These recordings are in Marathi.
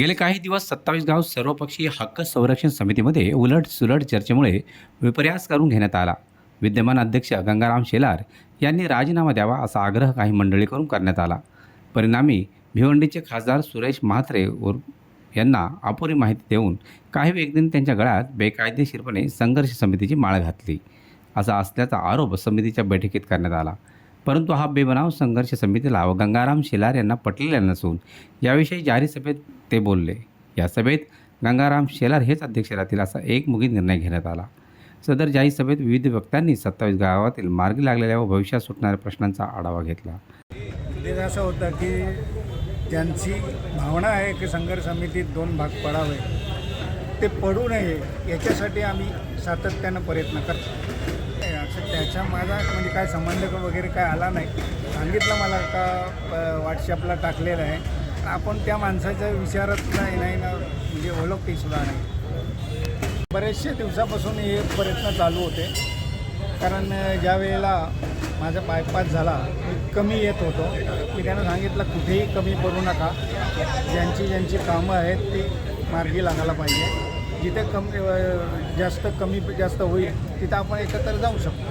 गेले काही दिवस सत्तावीस गाव सर्वपक्षीय हक्क संरक्षण समितीमध्ये उलट सुलट चर्चेमुळे विपर्यास करून घेण्यात आला. विद्यमान अध्यक्ष गंगाराम शेलार यांनी राजीनामा द्यावा असा आग्रह काही मंडळीकडून करण्यात आला. परिणामी भिवंडीचे खासदार सुरेश म्हात्रे यांना अपुरी माहिती देऊन काही व्यक्तींनी त्यांच्या गळ्यात बेकायदेशीरपणे संघर्ष समितीची माळ घातली. असा असल्याचा आरोप समितीच्या बैठकीत करण्यात आला. परंतु हा बेबनाव संघर्ष समितीला व गंगाराम शेलार यांना पटलेला नसून याविषयी जारी सभेत ते बोलले. या सभेत गंगाराम शेलार हेच अध्यक्ष राहतील असा एकमुखी निर्णय घेण्यात आला. सदर जाहीर सभेत विविध वक्त्यांनी सत्तावीस गावातील मार्गी लागलेल्या व भविष्यात सुटणाऱ्या प्रश्नांचा आढावा घेतला. ते असं होतं की त्यांची भावना आहे की संघर्ष समितीत दोन भाग पडावे ते पडू नये याच्यासाठी आम्ही सातत्यानं प्रयत्न करतो. त्याच्या माझा म्हणजे काय संबंध वगैरे काय आला नाही. सांगितलं मला का व्हॉट्सअपला टाकलेलं आहे. आपण त्या माणसाच्या विचारात नाही नाही ना म्हणजे ओळखते सुद्धा नाही. बरेचसे दिवसापासून हे प्रयत्न चालू होते. कारण ज्या वेळेला माझा बायपास झाला मी कमी येत होतो. मी त्यांना सांगितलं कुठेही कमी पडू नका. ज्यांची ज्यांची कामं आहेत ती मार्गी लागायला पाहिजे. जिथे कमी जास्त कमी जास्त होईल तिथं आपण एकत्र जाऊ शकतो.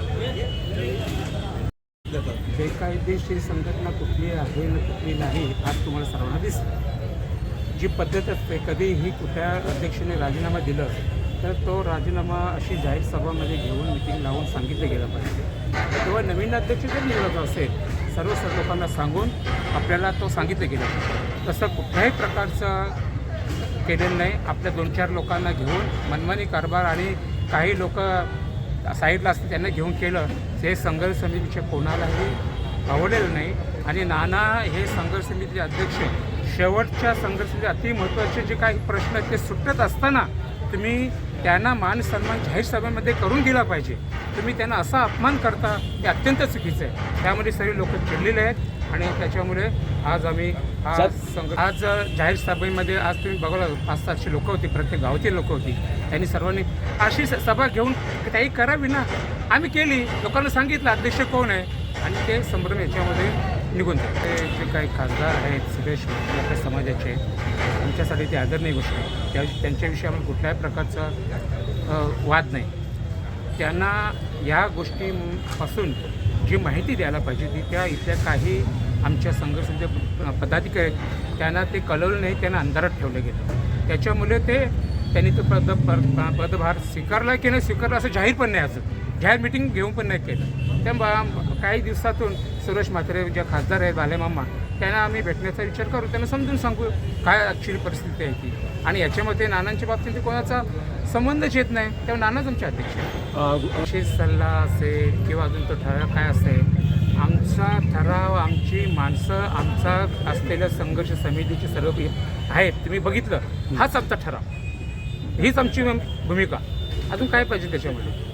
बेकायदेशीर संघटना कुठली आहे न कुठली नाही आज तुम्हाला सर्वांना दिसतं. जी पद्धत असते कधीही कुठल्या अध्यक्षाने राजीनामा दिलं तर तो राजीनामा अशी जाहीर सभामध्ये घेऊन मिटिंग लावून सांगितलं गेलं पाहिजे. किंवा नवीन अध्यक्ष जर निवडायचा असेल सर्व सर्व लोकांना सांगून आपल्याला तो सांगितलं गेलं तसं कुठल्याही प्रकारचा केलेलं नाही. आपल्या दोन चार लोकांना घेऊन मनमानी कारभार आणि काही लोक साईडला असतात त्यांना घेऊन केलं ते संघर्ष समितीच्या कोणालाही आवडलेलं नाही. आणि नाना हे संघर्ष समितीचे अध्यक्ष शेवटच्या संघर्ष समिती अति महत्त्वाचे जे काही प्रश्न आहेत ते सुटत असताना तुम्ही त्यांना मान सन्मान जाहीर सभेमध्ये करून दिला पाहिजे. तुम्ही त्यांना असा अपमान करता हे अत्यंत चुकीचं आहे. त्यामध्ये सर्व लोक चिडलेले आहेत आणि त्याच्यामुळे आज आम्ही आज जाहीर सभेमध्ये आज तुम्ही बघा पाच सातशे लोक होती प्रत्येक गावातील लोक होती. त्यांनी सर्वांनी अशी स- सभा घेऊन काही करावी ना आम्ही केली. लोकांना सांगितलं अध्यक्ष कोण आहे? आणि ते संभ्रम याच्यामध्ये निघून जाईल. ते जे काही खासदार आहेत सुरेश आपल्या समाजाचे आमच्यासाठी ते आदरणीय गोष्ट आहे. त्या त्यांच्याविषयी आम्हाला कुठल्याही प्रकारचा वाद नाही. त्यांना या गोष्टीपासून जी माहिती द्यायला पाहिजे ती त्या इथल्या काही आमच्या संघर्षाचे पदाधिकारी आहेत. त्यांना ते कळवलं नाही त्यांना अंधारात ठेवलं गेलं. त्याच्यामुळे ते त्यांनी तो पद पदभार स्वीकारला की नाही स्वीकारला असं जाहीर पण नाही अजून. जाहीर मिटिंग घेऊन पण नाही केलं. त्या काही दिवसातून सुरेश म्हात्रे जे खासदार आहेत बालेमामा त्यांना आम्ही भेटण्याचा विचार करू. त्यांना समजून सांगू काय ॲक्च्युली परिस्थिती आहे ती. आणि याच्यामध्ये नानांच्या बाबतीत कोणाचा संबंधच येत नाही. तेव्हा नानाच आमचे अध्यक्ष. विशेष सल्ला असेल किंवा अजून तो ठराव काय असेल आमचा ठराव आमची माणसं आमचा असलेल्या संघर्ष समितीची सर्व आहेत तुम्ही बघितलं हाच आमचा ठराव. हीच आमची भूमिका. अजून काय पाहिजे त्याच्यामध्ये?